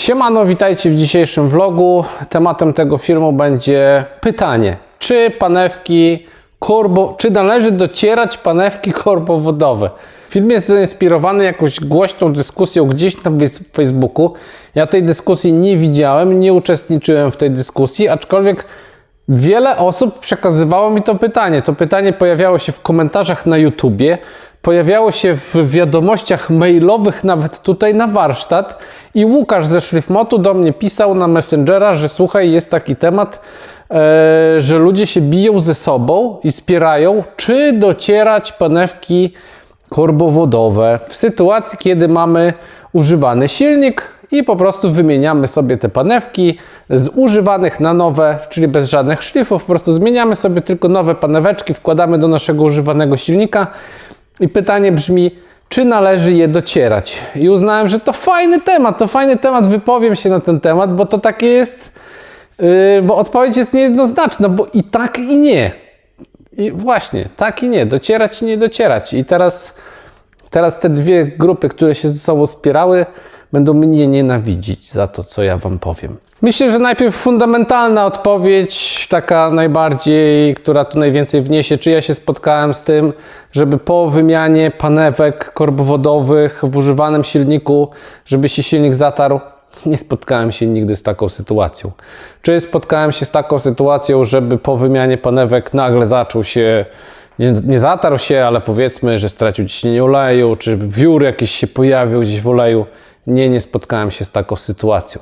Siemano, witajcie w dzisiejszym vlogu. Tematem tego filmu będzie pytanie, czy panewki korbo, czy należy docierać panewki korbowodowe? Film jest zainspirowany jakąś głośną dyskusją gdzieś na Facebooku. Ja tej dyskusji nie widziałem, nie uczestniczyłem w tej dyskusji, aczkolwiek Wiele osób przekazywało mi to pytanie. To pytanie pojawiało się w komentarzach na YouTubie, pojawiało się w wiadomościach mailowych, nawet tutaj na warsztat. I Łukasz ze Szlifmotu do mnie pisał na Messengera, że słuchaj, jest taki temat, e, że ludzie się biją ze sobą i spierają, czy docierać panewki korbowodowe w sytuacji, kiedy mamy używany silnik i po prostu wymieniamy sobie te panewki z używanych na nowe, czyli bez żadnych szlifów, po prostu zmieniamy sobie tylko nowe paneweczki, wkładamy do naszego używanego silnika i pytanie brzmi, czy należy je docierać? I uznałem, że to fajny temat, to fajny temat, wypowiem się na ten temat, bo to takie jest, yy, bo odpowiedź jest niejednoznaczna, bo i tak i nie. I właśnie, tak i nie, docierać i nie docierać. I teraz, teraz te dwie grupy, które się ze sobą spierały, będą mnie nienawidzić za to, co ja Wam powiem. Myślę, że najpierw fundamentalna odpowiedź, taka najbardziej, która tu najwięcej wniesie, czy ja się spotkałem z tym, żeby po wymianie panewek korbowodowych w używanym silniku, żeby się silnik zatarł. Nie spotkałem się nigdy z taką sytuacją. Czy spotkałem się z taką sytuacją, żeby po wymianie panewek nagle zaczął się, nie, nie zatarł się, ale powiedzmy, że stracił ciśnienie oleju, czy wiór jakiś się pojawił gdzieś w oleju? Nie, nie spotkałem się z taką sytuacją.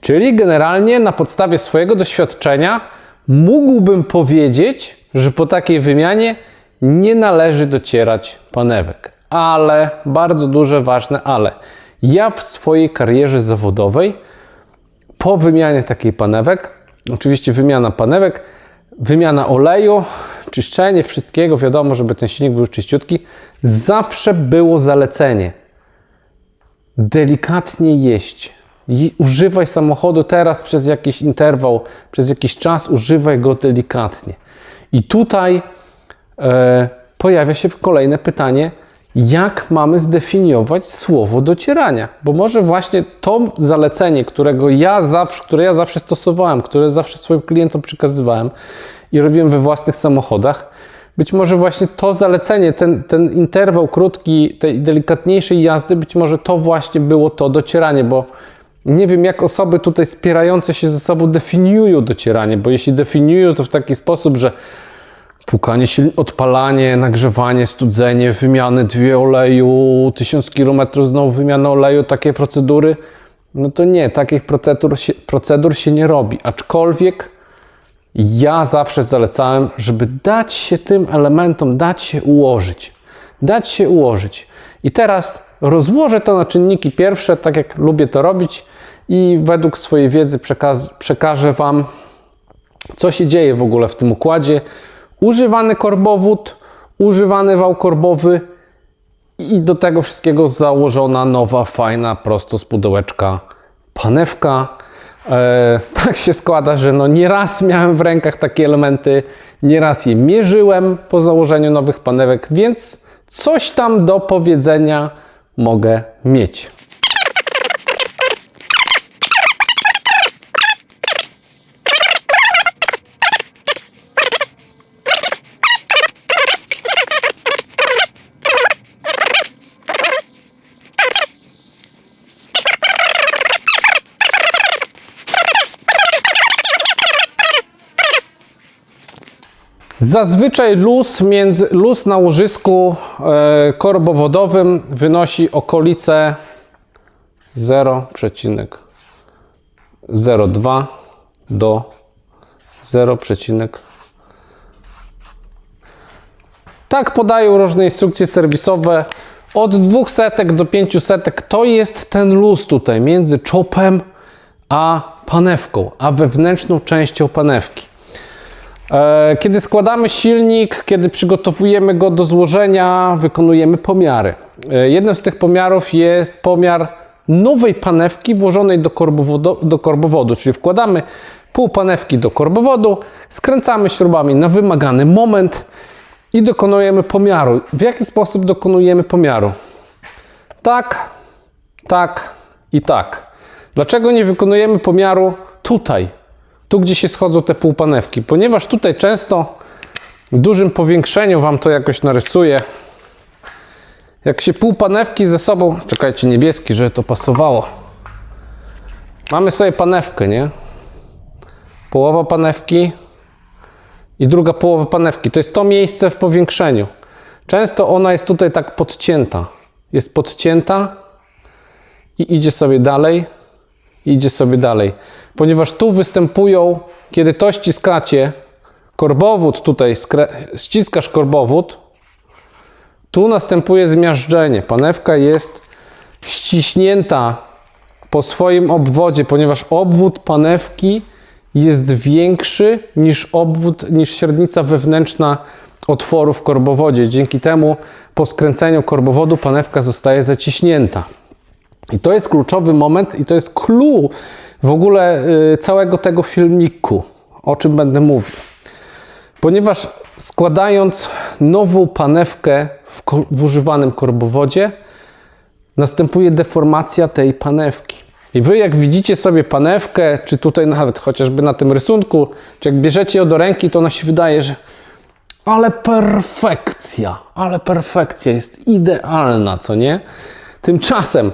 Czyli generalnie na podstawie swojego doświadczenia mógłbym powiedzieć, że po takiej wymianie nie należy docierać panewek. Ale, bardzo duże, ważne ale. Ja w swojej karierze zawodowej po wymianie takiej panewek, oczywiście wymiana panewek, wymiana oleju, czyszczenie wszystkiego, wiadomo, żeby ten silnik był czyściutki, zawsze było zalecenie. Delikatnie jeść. Używaj samochodu teraz przez jakiś interwał, przez jakiś czas, używaj go delikatnie. I tutaj e, pojawia się kolejne pytanie, jak mamy zdefiniować słowo docierania? Bo może właśnie to zalecenie, którego ja zawsze, które ja zawsze stosowałem, które zawsze swoim klientom przekazywałem i robiłem we własnych samochodach, być może właśnie to zalecenie, ten, ten interwał krótki, tej delikatniejszej jazdy, być może to właśnie było to docieranie, bo nie wiem, jak osoby tutaj spierające się ze sobą definiują docieranie, bo jeśli definiują to w taki sposób, że pukanie, siln- odpalanie, nagrzewanie, studzenie, wymiany dwie oleju, 1000 km znowu wymiana oleju, takie procedury, no to nie, takich procedur się, procedur się nie robi. Aczkolwiek ja zawsze zalecałem, żeby dać się tym elementom, dać się ułożyć. Dać się ułożyć. I teraz rozłożę to na czynniki pierwsze, tak jak lubię to robić, i według swojej wiedzy przekażę Wam, co się dzieje w ogóle w tym układzie. Używany korbowód, używany wał korbowy i do tego wszystkiego założona nowa, fajna, prosto z pudełeczka panewka. E, tak się składa, że no nieraz miałem w rękach takie elementy, nieraz je mierzyłem po założeniu nowych panewek, więc coś tam do powiedzenia mogę mieć. Zazwyczaj luz, między, luz na łożysku e, korbowodowym wynosi okolice 0,02 do 0, tak podają różne instrukcje serwisowe. Od 200 do 500 to jest ten luz tutaj między czopem a panewką, a wewnętrzną częścią panewki. E, Kiedy składamy silnik, kiedy przygotowujemy go do złożenia, wykonujemy pomiary. E, Jednym z tych pomiarów jest pomiar nowej panewki włożonej do korbowodu, do korbowodu, czyli wkładamy pół panewki do korbowodu, skręcamy śrubami na wymagany moment i dokonujemy pomiaru. W jaki sposób dokonujemy pomiaru? Tak, tak i tak. Dlaczego nie wykonujemy pomiaru tutaj, tu gdzie się schodzą te półpanewki? Ponieważ tutaj często w dużym powiększeniu Wam to jakoś narysuję. Jak się półpanewki ze sobą, czekajcie, niebieski, żeby to pasowało. Mamy sobie panewkę, nie? Połowa panewki i druga połowa panewki. To jest to miejsce w powiększeniu. Często ona jest tutaj tak podcięta. Jest podcięta i idzie sobie dalej, idzie sobie dalej. Ponieważ tu występują, kiedy to ściskacie, korbowód tutaj, ściskasz korbowód, tu następuje zmiażdżenie. Panewka jest ściśnięta po swoim obwodzie, ponieważ obwód panewki jest większy niż obwód, niż średnica wewnętrzna otworu w korbowodzie. Dzięki temu po skręceniu korbowodu panewka zostaje zaciśnięta. I to jest kluczowy moment i to jest clue w ogóle y, całego tego filmiku, o czym będę mówił. Ponieważ składając nową panewkę w, w używanym korbowodzie, następuje deformacja tej panewki. I wy, jak widzicie sobie panewkę, czy tutaj nawet chociażby na tym rysunku, czy jak bierzecie ją do ręki, to ona się wydaje, że ale perfekcja, ale perfekcja jest idealna, co nie? Tymczasem,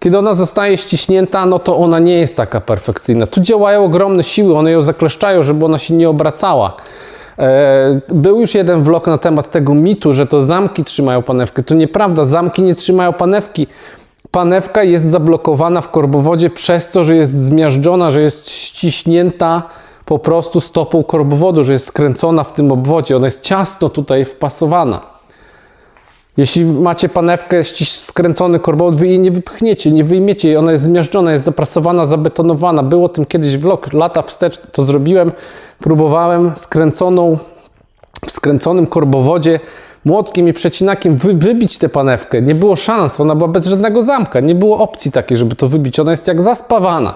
kiedy ona zostaje ściśnięta, no to ona nie jest taka perfekcyjna. Tu działają ogromne siły, one ją zakleszczają, żeby ona się nie obracała. E, Był już jeden vlog na temat tego mitu, że to zamki trzymają panewkę. To nieprawda, zamki nie trzymają panewki. Panewka jest zablokowana w korbowodzie przez to, że jest zmiażdżona, że jest ściśnięta po prostu stopą korbowodu, że jest skręcona w tym obwodzie. Ona jest ciasno tutaj wpasowana. Jeśli macie panewkę, skręcony korbowód, wy jej nie wypchniecie, nie wyjmiecie jej, ona jest zmiażdżona, jest zaprasowana, zabetonowana. Było o tym kiedyś vlog, lata wstecz to zrobiłem, próbowałem skręconą, w skręconym korbowodzie młotkiem i przecinakiem wy, wybić tę panewkę. Nie było szans, ona była bez żadnego zamka, nie było opcji takiej, żeby to wybić, ona jest jak zaspawana.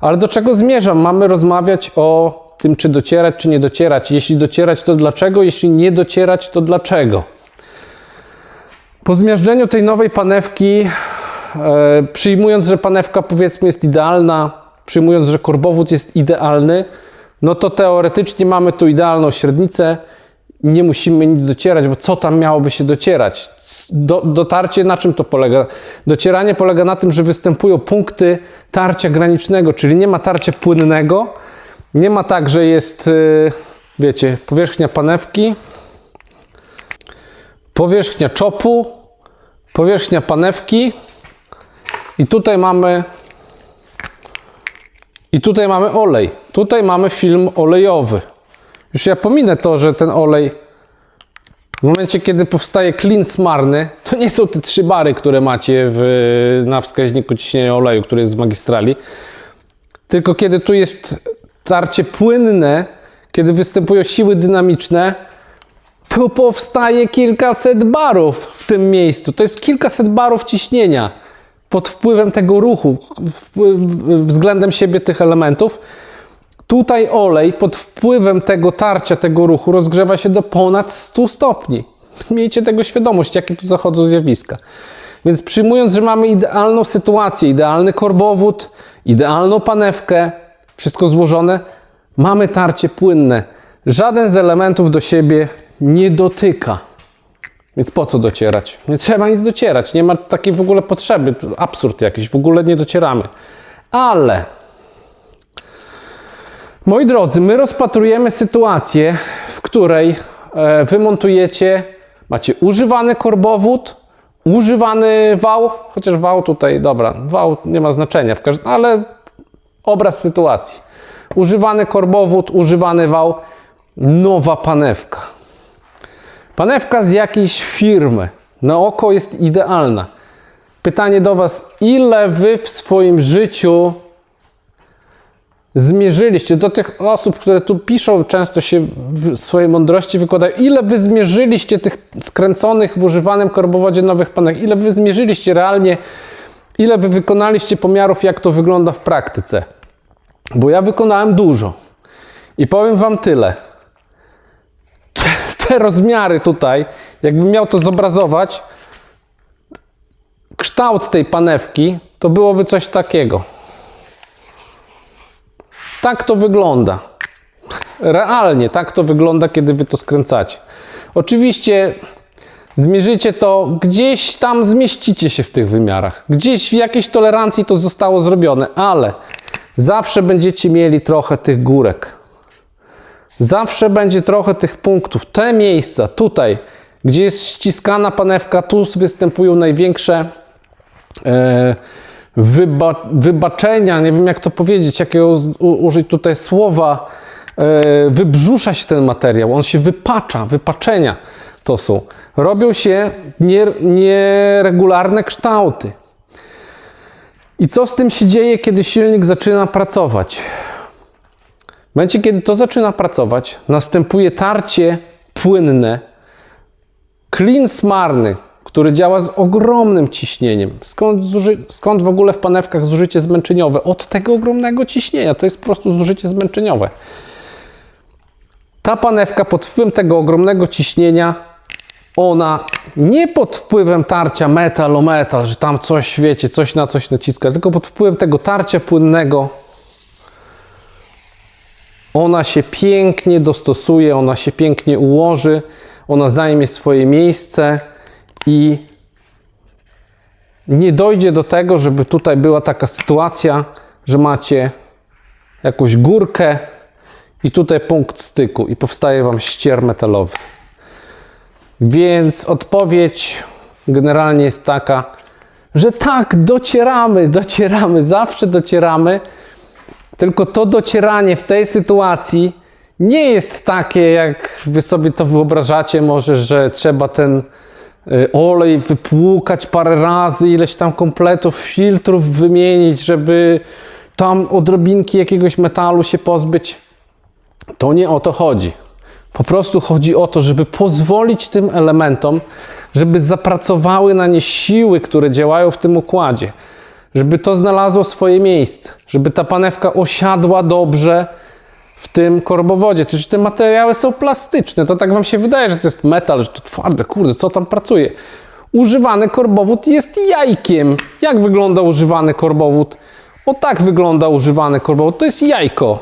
Ale do czego zmierzam? Mamy rozmawiać o tym, czy docierać, czy nie docierać. Jeśli docierać, to dlaczego? Jeśli nie docierać, to dlaczego? Po zmiażdżeniu tej nowej panewki, e, przyjmując, że panewka powiedzmy jest idealna, przyjmując, że korbowód jest idealny, no to teoretycznie mamy tu idealną średnicę, nie musimy nic docierać, bo co tam miałoby się docierać? Do, dotarcie na czym to polega? Docieranie polega na tym, że występują punkty tarcia granicznego, czyli nie ma tarcia płynnego, nie ma tak, że jest, y, wiecie, powierzchnia panewki, powierzchnia czopu, powierzchnia panewki i tutaj mamy i tutaj mamy olej. Tutaj mamy film olejowy. Już ja pominę to, że ten olej w momencie, kiedy powstaje klin smarny, to nie są te trzy bary, które macie w, na wskaźniku ciśnienia oleju, który jest w magistrali, tylko kiedy tu jest tarcie płynne, kiedy występują siły dynamiczne, tu powstaje kilkaset barów w tym miejscu. To jest kilkaset barów ciśnienia pod wpływem tego ruchu, względem siebie tych elementów. Tutaj olej pod wpływem tego tarcia, tego ruchu rozgrzewa się do ponad 100 stopni. Miejcie tego świadomość, jakie tu zachodzą zjawiska. Więc przyjmując, że mamy idealną sytuację, idealny korbowód, idealną panewkę, wszystko złożone, mamy tarcie płynne. Żaden z elementów do siebie nie dotyka. Więc po co docierać? Nie trzeba nic docierać, nie ma takiej w ogóle potrzeby. Absurd jakiś, w ogóle nie docieramy. Ale Moi drodzy, my rozpatrujemy sytuację, w której e, wy montujecie, macie używany korbowód, używany wał, chociaż wał tutaj, dobra, wał nie ma znaczenia, w każdym, ale obraz sytuacji. Używany korbowód, używany wał, nowa panewka. Panewka z jakiejś firmy, na oko jest idealna. Pytanie do Was, ile Wy w swoim życiu zmierzyliście, do tych osób, które tu piszą, często się w swojej mądrości wykładają, ile wy zmierzyliście tych skręconych w używanym korbowodzie nowych panek, ile wy zmierzyliście realnie, ile wy wykonaliście pomiarów, jak to wygląda w praktyce. Bo ja wykonałem dużo. I powiem wam tyle. Te rozmiary tutaj, jakbym miał to zobrazować, kształt tej panewki, to byłoby coś takiego. Tak to wygląda. Realnie tak to wygląda, kiedy wy to skręcacie. Oczywiście zmierzycie to, gdzieś tam zmieścicie się w tych wymiarach. Gdzieś w jakiejś tolerancji to zostało zrobione, ale zawsze będziecie mieli trochę tych górek. Zawsze będzie trochę tych punktów. Te miejsca tutaj, gdzie jest ściskana panewka, tu występują największe e, wyba, wybaczenia, nie wiem jak to powiedzieć, jakiego użyć tutaj słowa, e, wybrzusza się ten materiał, on się wypacza, wypaczenia to są. Robią się nie- nieregularne kształty. I co z tym się dzieje, kiedy silnik zaczyna pracować? W momencie, kiedy to zaczyna pracować, następuje tarcie płynne, klin smarny, który działa z ogromnym ciśnieniem. Skąd, skąd w ogóle w panewkach zużycie zmęczeniowe? Od tego ogromnego ciśnienia. To jest po prostu zużycie zmęczeniowe. Ta panewka pod wpływem tego ogromnego ciśnienia, ona nie pod wpływem tarcia metal o metal, że tam coś, wiecie, coś na coś naciska, tylko pod wpływem tego tarcia płynnego ona się pięknie dostosuje, ona się pięknie ułoży, ona zajmie swoje miejsce i nie dojdzie do tego, żeby tutaj była taka sytuacja, że macie jakąś górkę i tutaj punkt styku i powstaje Wam ścier metalowy. Więc odpowiedź generalnie jest taka, że tak, docieramy, docieramy, zawsze docieramy, tylko to docieranie w tej sytuacji nie jest takie, jak wy sobie to wyobrażacie, może, że trzeba ten y, olej wypłukać parę razy, ileś tam kompletów filtrów wymienić, żeby tam odrobinki jakiegoś metalu się pozbyć. To nie o to chodzi. Po prostu chodzi o to, żeby pozwolić tym elementom, żeby zapracowały na nie siły, które działają w tym układzie, żeby to znalazło swoje miejsce, żeby ta panewka osiadła dobrze w tym korbowodzie. Przecież te materiały są plastyczne, to tak Wam się wydaje, że to jest metal, że to twarde, kurde, co tam pracuje. Używany korbowód jest jajkiem. Jak wygląda używany korbowód? O tak wygląda używany korbowód, to jest jajko.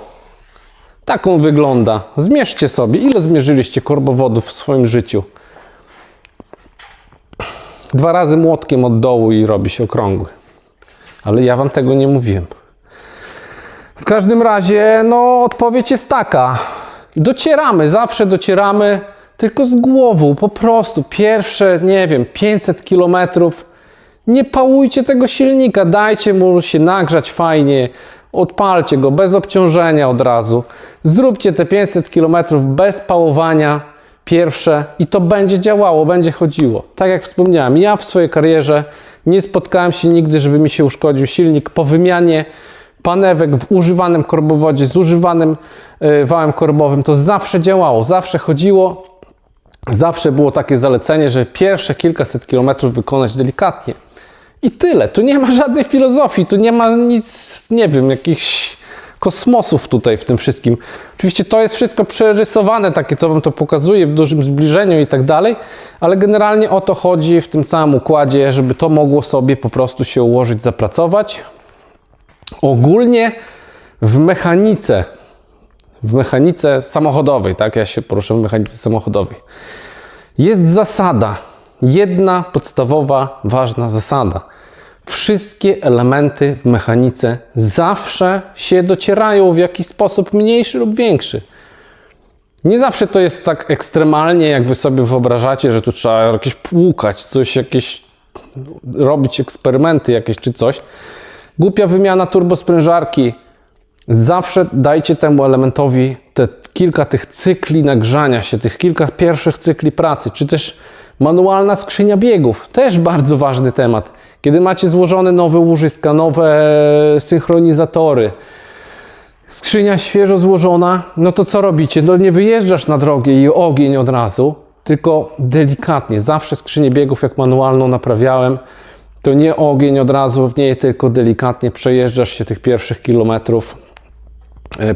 Tak on wygląda. Zmierzcie sobie, ile zmierzyliście korbowodów w swoim życiu. Dwa razy młotkiem od dołu i robi się okrągły. Ale ja wam tego nie mówiłem. W każdym razie, no, odpowiedź jest taka. Docieramy, zawsze docieramy, tylko z głową, po prostu. Pierwsze, nie wiem, 500 kilometrów. Nie pałujcie tego silnika, dajcie mu się nagrzać fajnie, odpalcie go bez obciążenia od razu. Zróbcie te 500 km bez pałowania pierwsze i to będzie działało, będzie chodziło. Tak jak wspomniałem, ja w swojej karierze nie spotkałem się nigdy, żeby mi się uszkodził silnik po wymianie panewek w używanym korbowodzie z używanym y, wałem korbowym. To zawsze działało, zawsze chodziło. Zawsze było takie zalecenie, że pierwsze kilkaset kilometrów wykonać delikatnie. I tyle. Tu nie ma żadnej filozofii, tu nie ma nic, nie wiem, jakichś kosmosów tutaj w tym wszystkim. Oczywiście to jest wszystko przerysowane, takie co Wam to pokazuje w dużym zbliżeniu i tak dalej, ale generalnie o to chodzi w tym całym układzie, żeby to mogło sobie po prostu się ułożyć, zapracować. Ogólnie w mechanice, w mechanice samochodowej, tak, ja się poruszę w mechanice samochodowej, jest zasada, jedna podstawowa, ważna zasada. Wszystkie elementy w mechanice zawsze się docierają w jakiś sposób mniejszy lub większy. Nie zawsze to jest tak ekstremalnie, jak wy sobie wyobrażacie, że tu trzeba jakieś płukać, coś jakieś robić eksperymenty jakieś czy coś. Głupia wymiana turbosprężarki. Zawsze dajcie temu elementowi te kilka tych cykli nagrzania się, tych kilka pierwszych cykli pracy, czy też manualna skrzynia biegów. Też bardzo ważny temat. Kiedy macie złożone nowe łożyska, nowe synchronizatory, skrzynia świeżo złożona, no to co robicie? No nie wyjeżdżasz na drogę i ogień od razu, tylko delikatnie. Zawsze skrzynię biegów, jak manualną naprawiałem, to nie ogień od razu w niej, tylko delikatnie przejeżdżasz się tych pierwszych kilometrów,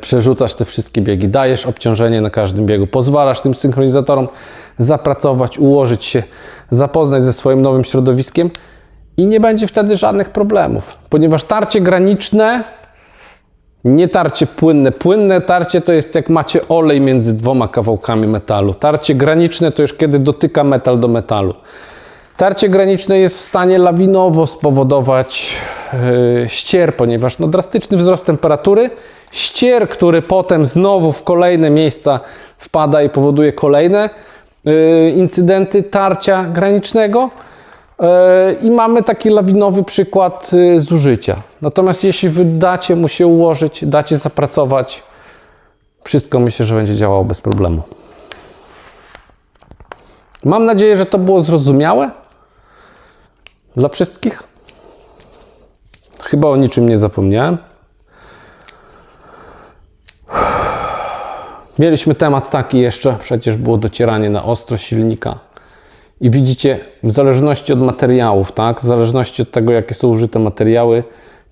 przerzucasz te wszystkie biegi, dajesz obciążenie na każdym biegu, pozwalasz tym synchronizatorom zapracować, ułożyć się, zapoznać ze swoim nowym środowiskiem i nie będzie wtedy żadnych problemów, ponieważ tarcie graniczne Nie tarcie płynne. Płynne tarcie to jest jak macie olej między dwoma kawałkami metalu. Tarcie graniczne to już kiedy dotyka metal do metalu. Tarcie graniczne jest w stanie lawinowo spowodować yy, ścier, ponieważ no, drastyczny wzrost temperatury, ścier, który potem znowu w kolejne miejsca wpada i powoduje kolejne yy, incydenty tarcia granicznego. Yy, I mamy taki lawinowy przykład zużycia. Natomiast jeśli wy dacie mu się ułożyć, dacie zapracować, wszystko myślę, że będzie działało bez problemu. Mam nadzieję, że to było zrozumiałe dla wszystkich. Chyba o niczym nie zapomniałem. Mieliśmy temat taki jeszcze, przecież było docieranie na ostro silnika. I widzicie, w zależności od materiałów, tak, w zależności od tego, jakie są użyte materiały,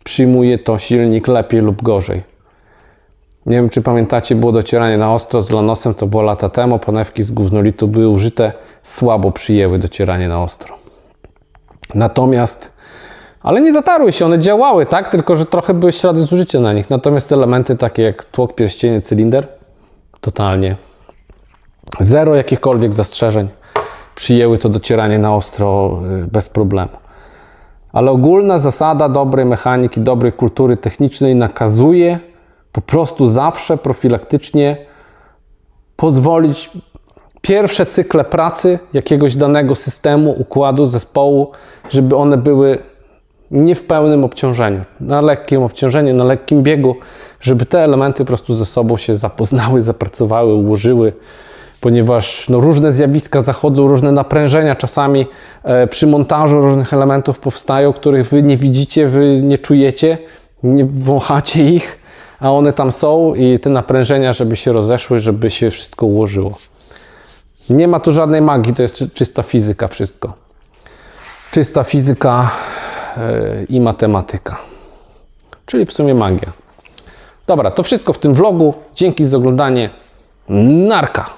przyjmuje to silnik lepiej lub gorzej. Nie wiem, czy pamiętacie, było docieranie na ostro z lanosem, to było lata temu. Panewki z gównolitu były użyte, słabo przyjęły docieranie na ostro. Natomiast, ale nie zatarły się, one działały, tak? Tylko, że trochę były ślady zużycia na nich. Natomiast elementy takie jak tłok, pierścienie, cylinder, totalnie zero jakichkolwiek zastrzeżeń. Przyjęły to docieranie na ostro y, bez problemu. Ale ogólna zasada dobrej mechaniki, dobrej kultury technicznej nakazuje po prostu zawsze profilaktycznie pozwolić pierwsze cykle pracy jakiegoś danego systemu, układu, zespołu, żeby one były nie w pełnym obciążeniu, na lekkim obciążeniu, na lekkim biegu, żeby te elementy po prostu ze sobą się zapoznały, zapracowały, ułożyły, ponieważ no, różne zjawiska zachodzą, różne naprężenia czasami e, przy montażu różnych elementów powstają, których wy nie widzicie, wy nie czujecie, nie wąchacie ich, a one tam są i te naprężenia, żeby się rozeszły, żeby się wszystko ułożyło. Nie ma tu żadnej magii, to jest czy- czysta fizyka wszystko. Czysta fizyka yy, i matematyka. Czyli w sumie magia. Dobra, to wszystko w tym vlogu. Dzięki za oglądanie. Narka!